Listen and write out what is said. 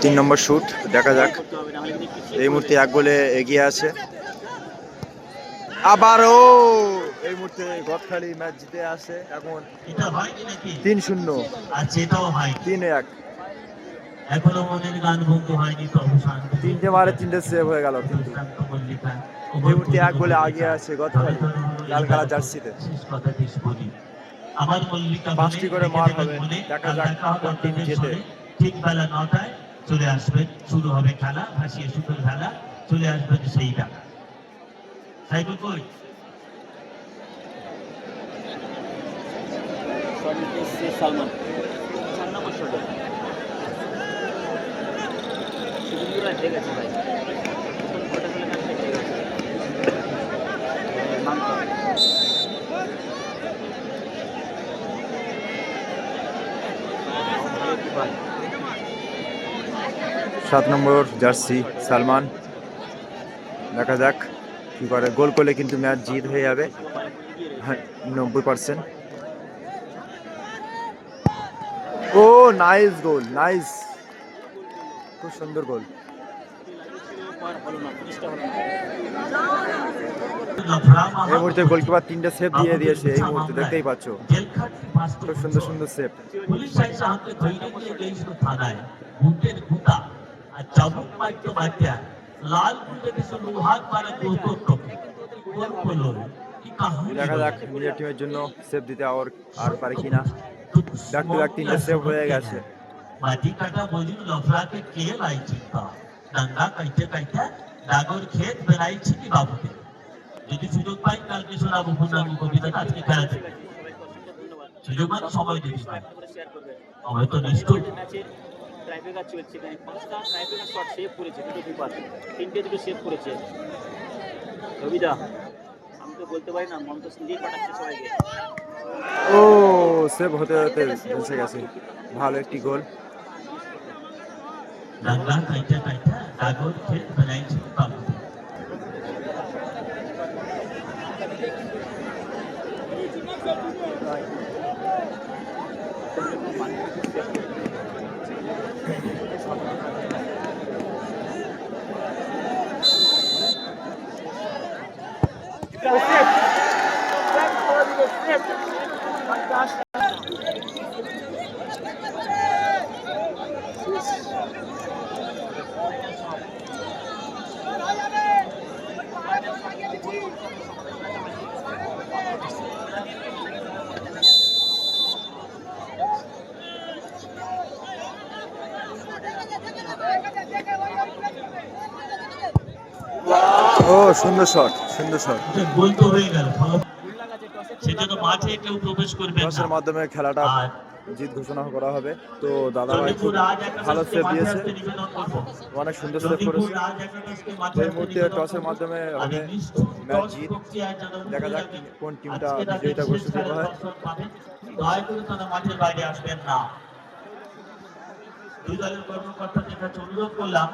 তিন নম্বর শুট দেখা যাক। এই মুহূর্তে এক গোলে এগিয়ে আছে। আবারও এই মুহূর্তে গতখালি ম্যাচ জিতে আসে এখন তিন শূন্য। তিন এক। তিনটে তিনটে সেভ হয়ে গেল এই এক গোলে আগিয়ে আছে গতখালি লাল কালা জার্সিতে। বলি আমার মল্লিকা পাঁচটি করে মার হবে। দেখা যাক কোন টিম জেতে। ঠিক বেলা নটায় চলে আসবেন শুরু হবে খেলা ভাসিয়ে সুতোর খেলা চলে আসবেন সেইটা সাইকেল কই শট সালমান চার নম্বর শটে ভাই সাত নম্বর জার্সি, সালমান। দেখা যাক কি করে। গোল করলে কিন্তু ম্যাচ জিত হয়ে যাবে। হ্যাঁ নব্বই পার্সেন্ট ও নাইস গোল নাইস খুব সুন্দর গোল হলো না পুলিশটা হলো না এই মুহূর্তে গোলকিপার তিনটে সেভ দিয়ে দিয়েছে এই মুহূর্তে দেখতেই পাচ্ছ। খুব সুন্দর সুন্দর সেভ দেখা যাক নিজের টিমের জন্য সেভ দিতে আর আর পারে কিনা। ব্যাক টু তিনটে সেভ হয়ে গেছে। মাটি কাটা বলি লফড়াকে কে ডাঙ্গা কাইতে কাইতে ডাগর ক্ষেত বেড়াইছি কি বাবুকে। যদি সুযোগ পাই কালকে শোনাবো পূর্ণাঙ্গ কবিতাটা আজকে খেলা থেকে সুযোগ মানে সময় পারে করে সময় তো কিপার তিনটে সেভ করেছে আমি তো বলতে পারি না মন তো ও, সেভ হতে হতে ভালো একটি গোল। ডাঙ্গা কাইতে কাইতে ডাগর ক্ষেত বেড়াইছি কি বাবুকে ও সুন্দর শট সুন্দর শট গোল তো হয়ে গেল। সেজন্য মাঠে কেউ প্রবেশ করবে না। মাধ্যমে খেলাটা জিত ঘোষণা করা হবে। তো দাদা ভাই খুব ভালো সেভ দিয়েছে। অনেক সুন্দর সেভ করেছে। এই মুহূর্তে টসের মাধ্যমে আমি হবে ম্যাচ জিত দেখা যাক কোন টিমটা বিজয়ীটা ঘোষিত হয় দয়া করে তারা মাঠের বাইরে আসবেন না। দুই দলের কর্মকর্তাদের কাছে অনুরোধ করলাম